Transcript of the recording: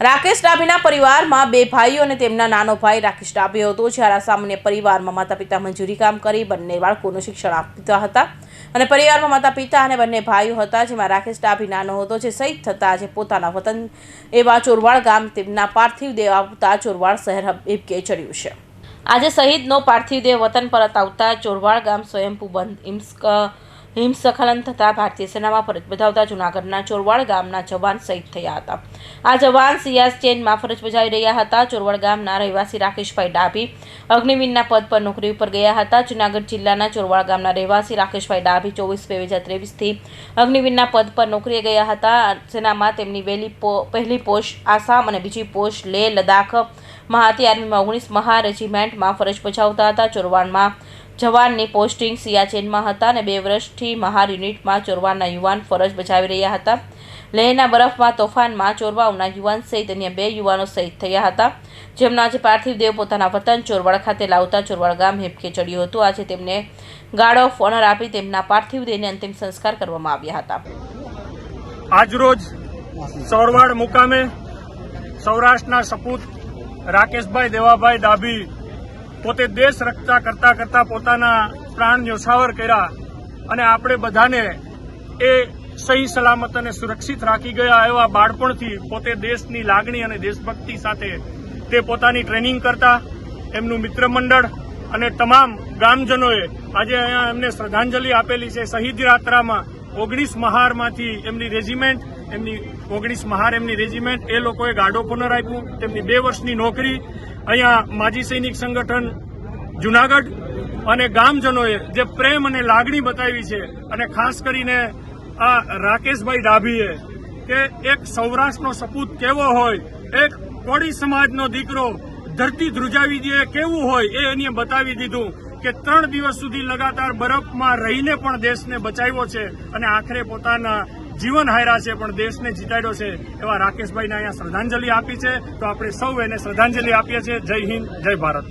રાકેશ ડાભીના પરિવારમાં બે ભાઈઓ અને તેમના નાનો ભાઈ રાકેશ ડાભી હતો, જ્યારે સામાન્ય પરિવારમાં માતા પિતા મંજૂરી કામ કરી, બંને બાળકોનું શિક્ષણ આપતા હતા. અને પરિવારમાં માતા પિતા અને બંને ભાઈઓ હતા, જેમાં રાકેશ ડાભી નાનો હતો, જે શહીદ થતા આજે પોતાના વતન એવા ચોરવાડ ગામ તેમના પાર્થિવ દેવ આવતા ચોરવાડ શહેર હિબકે ચડ્યું છે. આજે શહીદનો પાર્થિવ દેહ વતન પરત આવતા ચોરવાડ ગામ સ્વયંભૂ બંધ હિમસ્ક હિમસ્ખલન થતાં ભારતીય સેનામાં ફરજ બજાવતા જૂનાગઢના ચોરવાડ ગામના જવાન શહીદ થયા હતા. આ જવાન સિયાઝ ચેનમાં ફરજ બજાવી રહ્યા હતા. ચોરવાડ ગામના રહેવાસી રાકેશભાઈ ડાભી અગ્નિવીરના પદ પર નોકરી ઉપર ગયા હતા. જૂનાગઢ જિલ્લાના ચોરવાડ ગામના રહેવાસી રાકેશભાઈ ડાભી ચોવીસ, બે હજાર ત્રેવીસથી અગ્નિવીરના પદ પર નોકરીએ ગયા હતા. સેનામાં તેમની વહેલી પહેલી પોસ્ટ આસામ અને બીજી પોસ્ટ લેહ, લદ્દાખ, મહાતી હતી આર્મીમાં ઓગણીસ મહા રેજિમેન્ટમાં ફરજ બજાવતા હતા. ચોરવાડમાં જવાનની પોસ્ટિંગ સિયાચેનમાં હતા અને બે વર્ષથી મહાર યુનિટમાં ચોરવાના યુવાન ફરજ બજાવી રહ્યા હતા. લેહના બરફમાં તોફાનમાં ચોરવાઓના યુવાન સહિત અન્ય બે યુવાનો શહીદ થયા હતા. જેમનો આજે પાર્થિવ દેવ પોતાના વતન ચોરવાડ ખાતે લાવતા ચોરવાડ ગામ હેપકે ચડ્યું હતું. આજે તેમને ગાર્ડ ઓફ ઓનર આપી તેમના પાર્થિવ દેહને અંતિમ સંસ્કાર કરવામાં આવ્યા હતા. આજરોજ ચોરવાડ મુકામે સૌરાષ્ટ્રના સપૂત રાકેશભાઈ દેવાભાઈ ડાભી પોતે દેશ રક્ષા કરતા કરતા પોતાના પ્રાણ ન્યોછાવર કર્યા અને આપણે બધાને એ સહી, સલામત અને સુરક્ષિત રાખી ગયા એવા બાળપણથી પોતે દેશની લાગણી અને દેશભક્તિ સાથે તે પોતાની ટ્રેનિંગ કરતા. એમનું મિત્ર મંડળ અને તમામ ગામજનોએ આજે અહીંયા એમને શ્રદ્ધાંજલિ આપેલી છે. શહીદ યાત્રામાં ઓગણીસ મહારમાંથી એમની રેજિમેન્ટ, એમની ઓગણીસ મહાર એમની રેજિમેન્ટ, એ લોકોએ ગાડો ઓનર આપ્યું તેમની બે વર્ષની નોકરી અહીંયા માજી સૈનિક સંગઠન જુનાગઢ અને ગામજનોએ જે પ્રેમ અને લાગણી બતાવી છે અને ખાસ કરીને આ રાકેશભાઈ ડાભીએ કે એક સૌરાષ્ટ્રનો સપૂત કેવો હોય, એક કોળી સમાજનો દીકરો ધરતી ધ્રુજાવી દે કેવું હોય એ એને બતાવી દીધું કે ત્રણ દિવસ સુધી લગાતાર બરફમાં રહીને પણ દેશને બચાવ્યો છે અને આખરે પોતાના જીવન હાર્યા છે, પણ દેશને જીતાડ્યો છે એવા રાકેશભાઈને અહીંયા શ્રદ્ધાંજલિ આપી છે. તો આપણે સૌ એને શ્રદ્ધાંજલિ આપીએ છીએ. જય હિન્દ, જય ભારત.